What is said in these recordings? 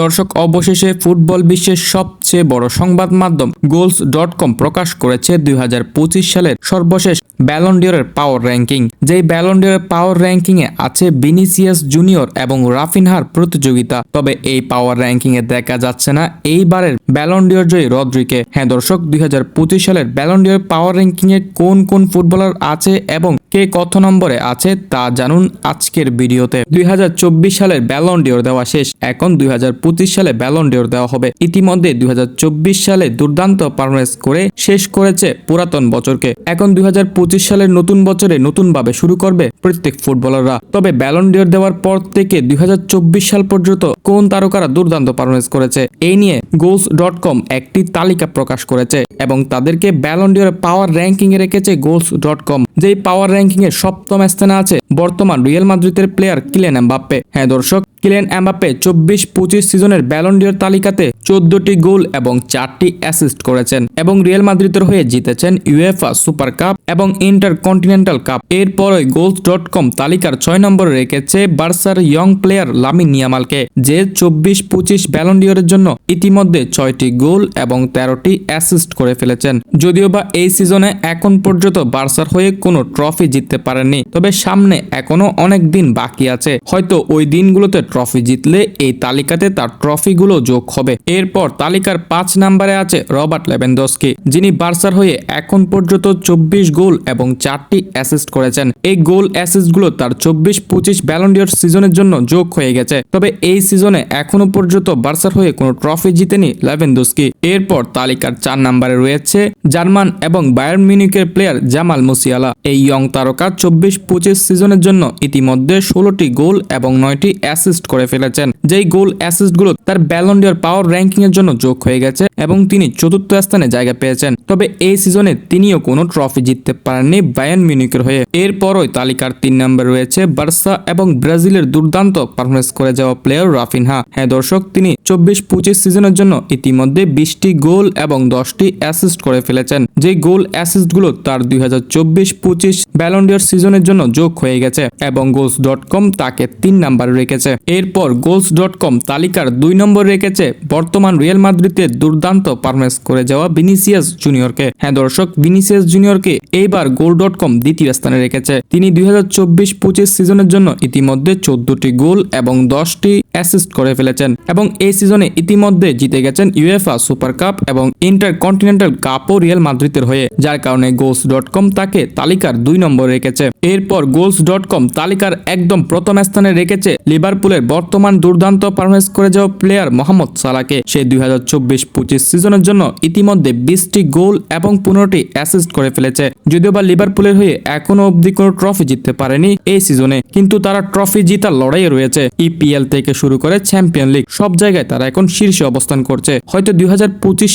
দর্শক, অবশেষে ফুটবল বিশ্বের সবচেয়ে বড় সংবাদ মাধ্যম গোলস ডট কম প্রকাশ করেছে দুই হাজার পঁচিশ সালের সর্বশেষ ব্যালন্ডিয়রের পাওয়ার র্যাঙ্কিং যেই ব্যালন্ডিয়রের পাওয়ার র্যাঙ্কিং এ আছে বিনিসিয়াস জুনিয়র এবং রাফিনহার প্রতিযোগিতা। তবে এই পাওয়ার র্যাঙ্কিং এ দেখা যাচ্ছে না এইবারের ব্যালন্ডিয়র জয়ী রদ্রিকে। হ্যাঁ দর্শক, দুই হাজার পঁচিশ সালের ব্যালন্ডিয়র পাওয়ার র্যাঙ্কিং এ কোন কোন ফুটবলার আছে এবং কে কত নম্বরে আছে তা জানুন আজকের ভিডিওতে। দুই হাজার চব্বিশ সালের ব্যালন ডিওর দেওয়া শেষ। এখন দুই হাজার সালে ব্যালন ডিওর দেওয়া হবে। ইতিমধ্যে দুই হাজার চব্বিশ সালে দুর্দান্ত পারফরমেন্স করে শেষ করেছে পুরাতন বছরকে। এখন দুই হাজার পঁচিশ সালের নতুন বছরে নতুনভাবে শুরু করবে প্রত্যেক ফুটবলাররা। তবে ব্যালন ডিওর দেওয়ার পর থেকে দুই হাজার চব্বিশ সাল পর্যন্ত কোন তারকারা দুর্দান্ত পারফরমেন্স করেছে, এই নিয়ে গোলস ডট কম একটি তালিকা প্রকাশ করেছে এবং তাদেরকে ব্যালন ডিওর পাওয়ার র্যাঙ্কিং এ রেখেছে গোলস ডট কম যেই পাওয়ার র্যাঙ্কিং এর সপ্তম স্থানে আছে বর্তমান রিয়েল মাদ্রিদের প্লেয়ার কিলেন এমবাপ্পে হ্যাঁ দর্শক কিলেন এমবাপ্পে চব্বিশ পঁচিশ সিজনের ব্যালন্ডিয়র তালিকাতে চোদ্দটি গোল এবং চারটি অ্যাসিস্ট করেছেন এবং রিয়েল মাদ্রিদের হয়ে জিতেছেন ইউএফা সুপার কাপ এবং ইন্টার কন্টিনেন্টাল কাপ এরপরই গোলস ডট কম তালিকার ছয় নম্বরে রেখেছে বার্সার ইয়ং প্লেয়ার লামিন নিয়ামালকে যে চব্বিশ পঁচিশ ব্যালন্ডিয়রের জন্য ইতিমধ্যে ছয়টি গোল এবং তেরোটি অ্যাসিস্ট করে ফেলেছেন। যদিও বা এই সিজনে এখন পর্যন্ত বার্সার হয়ে কোনো ট্রফি জিততে পারেননি, তবে সামনে এখনও অনেক দিন বাকি আছে। হয়তো ওই দিনগুলোতে ট্রফি জিতলে এই তালিকাতে তার ট্রফিগুলো যোগ হবে। এরপর তালিকার পাঁচ নাম্বারে আছে রবার্ট লেভেনডস্কি, যিনি বার্সার হয়ে এখন পর্যন্ত চব্বিশ গোল এবং চারটি অ্যাসিস্ট করেছেন। এই গোল অ্যাসিস্টগুলো তার চব্বিশ পঁচিশ ব্যালন্ডিয়র সিজনের জন্য যোগ হয়ে গেছে। তবে এই সিজনে এখনও পর্যন্ত বার্সার হয়ে কোনো ট্রফি জিতেনি লেভেনডস্কি। এরপর তালিকার চার নাম্বারে রয়েছে জার্মান এবং বায়ার্ন মিউনিকের প্লেয়ার জামাল মুসিয়ালা। এই ইয়ং তারকা চব্বিশ পঁচিশ সিজনের জন্য ইতিমধ্যে ষোলোটি গোল এবং নয়টি অ্যাসিস্ট করে ফেলেছেন। যেই গোল অ্যাসিস্টগুলো তার ব্যালন্ডিয়ার পাওয়ার র্যাঙ্কিংয়ের জন্য যোগ হয়ে গেছে। এবং তিনি চতুর্থ স্থানে জায়গা পেয়েছেন। তবে এই সিজনে তিনিও কোনো ট্রফি জিততে পারেননি বায়ান মিউনিকের হয়ে। এরপরই তালিকার তিন নম্বর রয়েছে বার্সা এবং ব্রাজিলের দুর্দান্ত পারফরমেন্স করে যাওয়া প্লেয়ার রাফিনহা। হ্যাঁ দর্শক, তিনি চব্বিশ পঁচিশ সিজনের জন্য ইতিমধ্যে বিশটি গোল এবং দশটি অ্যাসিস্ট করে ফেলেছেন। যে গোল অ্যাসিস্টগুলো তার দুই হাজার চব্বিশ পঁচিশ ব্যালন্ডিয়ার সিজনের জন্য যোগ হয়ে গেছে এবং গোলস ডট কম তাকে তিন নাম্বারে রেখেছে। এরপর গোলস ডট কম তালিকার দুই নম্বর রেখেছে বর্তমান রিয়েল মাদ্রিদের দুর্দান্ত পারফরমেন্স করে যাওয়া ভিনিসিয়াস জুনিয়রকে হ্যাঁ দর্শক ভিনিসিয়াস জুনিয়রকে এইবার গোল ডট কম দ্বিতীয় স্থানে রেখেছে। তিনি দুই হাজার চব্বিশ পঁচিশ সিজনের জন্য ইতিমধ্যে চোদ্দটি গোল এবং দশটি অ্যাসিস্ট করে ফেলেছেন এবং এই সিজনে ইতিমধ্যে জিতে গেছেন ইউএফা সুপার কাপ এবং ইন্টার কন্টিনেন্টাল কাপও রিয়েল মাদ্রিদের হয়ে, যার কারণে গোলস ডট কম তাকে তালিকার দুই নম্বর রেখেছে। এরপর গোলস ডট কম তালিকার একদম প্রথম স্থানে রেখেছে লিভারপুলের বর্তমান দুর্দান্ত পারফরমেন্স করে যাওয়া প্লেয়ার মোহাম্মদ সালাকে সে দুই হাজার চব্বিশ পঁচিশ সিজনের জন্য ইতিমধ্যে বিশটি গোল এবং পনেরোটি অ্যাসিস্ট করে ফেলেছে। যদিও বা লিভারপুলের হয়ে এখনও অবধি কোনো ট্রফি জিততে পারেনি এই সিজনে কিন্তু তারা ট্রফি জিতার লড়াইয়ে রয়েছে। ইপিএল থেকে শুরু করে চ্যাম্পিয়ন লিগ সব জায়গায় তারা এখন শীর্ষে অবস্থান করছে। হয়তো দুই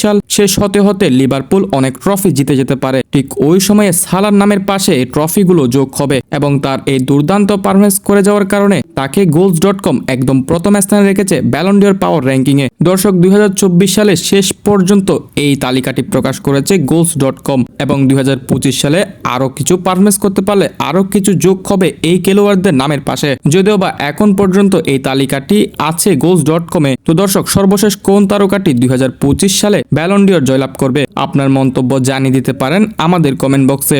সাল শেষ হতে হতে লিভারপুল অনেক ট্রফি জিতে যেতে পারে। ঠিক ওই সময়ে সালার নামের পাশে এই ট্রফিগুলো যোগ হবে এবং তার এই দুর্দান্ত পারফরমেন্স করে যাওয়ার কারণে তাকে গোলস ডট কম একদম প্রথম স্থানে রেখেছে ব্যালন্ডিয়র পাওয়ার র্যাঙ্কিং এ দর্শক, দুই হাজার চব্বিশ সালে শেষ পর্যন্ত এই তালিকাটি প্রকাশ করেছে গোলস ডট কম এবং দুই হাজার পঁচিশ সালে আরও কিছু পারফরমেন্স করতে পারলে আরও কিছু যোগ হবে এই খেলোয়াড়দের নামের পাশে। যদিও বা এখন পর্যন্ত এই তালিকাটি আছে গোলস ডট কমে তো দর্শক, সর্বশেষ কোন তারকাটি দুই হাজার পঁচিশ সালে ব্যালন্ডিয়র জয়লাভ করবে? আপনার মন্তব্য জানিয়ে দিতে পারেন আমাদের কমেন্ট বক্সে।